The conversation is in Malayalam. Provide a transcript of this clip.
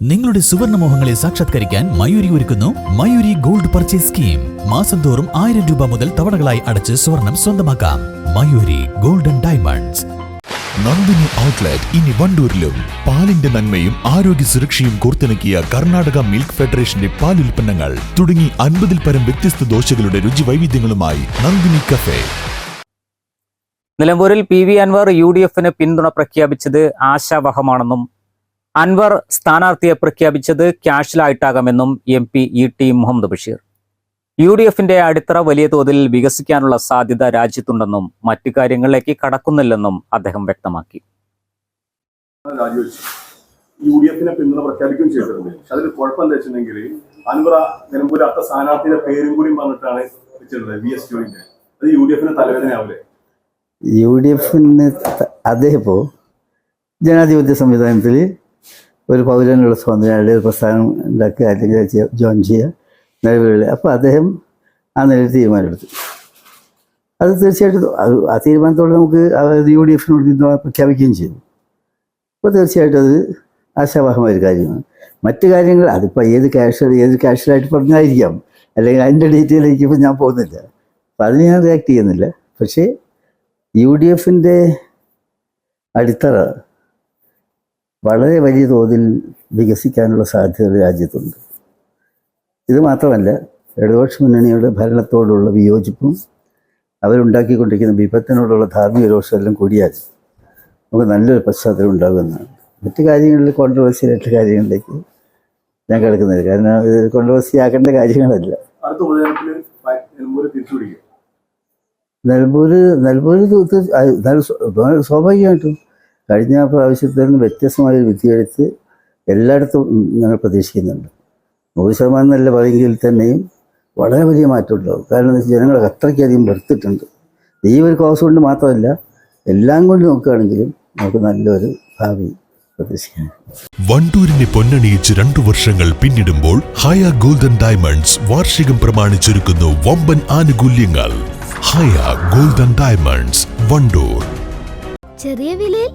നിങ്ങളുടെ സുവർണ മോഹങ്ങളെ സാക്ഷാത്കരിക്കാൻ മയൂരി ഒരുക്കുന്നു മയൂരി ഗോൾഡ് പർച്ചേസ് സ്കീം. മാസം തോറും ആയിരം രൂപ മുതൽ തവണകളായി അടച്ച് സ്വർണം സ്വന്തമാക്കാം. Mayuri golden diamonds. Nandini outlet ഇനി വണ്ടൂരിലും. പാലിന്റെ നന്മയും ആരോഗ്യ സുരക്ഷയും കോർത്തിണക്കിയ കർണാടക മിൽക്ക് ഫെഡറേഷന്റെ പാൽ ഉൽപ്പന്നങ്ങൾ തുടങ്ങി അൻപതിൽ പരം വ്യത്യസ്ത ദോശകളുടെ രുചി വൈവിധ്യങ്ങളുമായി നന്ദിനി കഫേ. നിലമ്പൂരിൽ P V Anwar U D എഫിന് പിന്തുണ പ്രഖ്യാപിച്ചത് ആശാവഹമാണെന്നും അൻവർ സ്ഥാനാർത്ഥിയെ പ്രഖ്യാപിച്ചത് ക്യാഷിലായിട്ടാകാമെന്നും M P E T Muhammad Basheer. U D എഫിന്റെ അടിത്തറ വലിയ തോതിൽ വികസിക്കാനുള്ള സാധ്യത രാജ്യത്തുണ്ടെന്നും മറ്റു കാര്യങ്ങളിലേക്ക് കടക്കുന്നില്ലെന്നും അദ്ദേഹം വ്യക്തമാക്കി. യു ഡി എഫിനെ പിന്തുണ പ്രഖ്യാപിക്കുകയും ചെയ്തിട്ടുണ്ട്. പക്ഷെ അതിൽ കുഴപ്പം എന്താ വെച്ചിട്ടുണ്ടെങ്കിൽ അൻവറ നിലമ്പൂർ അത്ത സ്ഥാനാർത്ഥിയുടെ പേരും കൂടി പറഞ്ഞിട്ടാണ് വെച്ചിട്ടുള്ളത് വി എസ് ജോയിന്റെ അത് യു ഡി എഫിന് തലവേദനയാവില്ലേ? യു ഡി എഫിന് അദ്ദേഹം ഇപ്പോ ജനാധിപത്യ സംവിധാനത്തിൽ ഒരു പൗരനുള്ള സ്വാതന്ത്ര്യം ഒരു പ്രസ്ഥാനം ഉണ്ടാക്കുക അല്ലെങ്കിൽ ജോയിൻ ചെയ്യുക നിലവിലുള്ള അപ്പോൾ അദ്ദേഹം ആ നിലയിൽ തീരുമാനമെടുത്തു. അത് തീർച്ചയായിട്ടും അത് ആ തീരുമാനത്തോടെ നമുക്ക് അതായത് യു ഡി എഫിനോട് പിന്തുണ പ്രഖ്യാപിക്കുകയും ചെയ്തു. അപ്പോൾ തീർച്ചയായിട്ടും അത് ആശാവഹമായ ഒരു കാര്യമാണ്. മറ്റു കാര്യങ്ങൾ അതിപ്പോൾ ഏത് ക്യാഷ് ഏത് കാഷ്വലായിട്ട് പറഞ്ഞായിരിക്കാം. അല്ലെങ്കിൽ അതിന്റെ ഡീറ്റെയിലേക്ക് ഇപ്പോൾ ഞാൻ പോകുന്നില്ല. അപ്പം അതിന് ഞാൻ റിയാക്ട് ചെയ്യുന്നില്ല. പക്ഷേ യു ഡി എഫിന്റെ അടിത്തറ വളരെ വലിയ തോതിൽ വികസിക്കാനുള്ള സാധ്യത രാജ്യത്തുണ്ട്. ഇത് മാത്രമല്ല ഇടതുപക്ഷ മുന്നണിയുടെ ഭരണത്തോടുള്ള വിയോജിപ്പും അവരുണ്ടാക്കിക്കൊണ്ടിരിക്കുന്ന വിപത്തിനോടുള്ള ധാർമ്മിക രോഷമെല്ലാം കൂടിയാൽ നമുക്ക് നല്ലൊരു പശ്ചാത്തലം ഉണ്ടാകുമെന്നാണ്. മറ്റു കാര്യങ്ങളിൽ കോൺട്രവേഴ്സിയായിട്ട് കാര്യങ്ങളിലേക്ക് ഞാൻ കിടക്കുന്നില്ല. കാരണം ഇത് കോൺട്രവേഴ്സി ആക്കേണ്ട കാര്യങ്ങളല്ല. സ്വ- വളരെ സ്വാഭാവികമായിട്ടും കഴിഞ്ഞ പ്രാവശ്യത്തിൽ നിന്ന് വ്യത്യസ്തമായ ഒരു വിധിയെഴുത്ത് എല്ലായിടത്തും ഞങ്ങൾ പ്രതീക്ഷിക്കുന്നുണ്ട്. നൂറ് ശതമാനം നല്ല പറയുമെങ്കിൽ തന്നെയും വളരെ വലിയ മാറ്റം ഉണ്ടാവും കാരണം എന്താ വെച്ചാൽ ജനങ്ങൾ അത്രയ്ക്കധികം വെറുത്തിട്ടുണ്ട്. ഈ ഒരു കോസ് കൊണ്ട് മാത്രമല്ല എല്ലാം കൊണ്ട് നോക്കുകയാണെങ്കിലും നമുക്ക് നല്ലൊരു ഭാവി പ്രതീക്ഷിക്കാം. വണ്ടൂരിനെ പൊന്നണിയിച്ച് രണ്ടു വർഷങ്ങൾ പിന്നിടുമ്പോൾ ഹയ ഗോൾഡൻ ഡയമണ്ട്സ് വാർഷികം പ്രമാണിച്ചൊരുക്കുന്നു വമ്പൻ ആനുകൂല്യങ്ങൾ. Haya golden diamonds Wandoor. ചെറിയ വിലയിൽ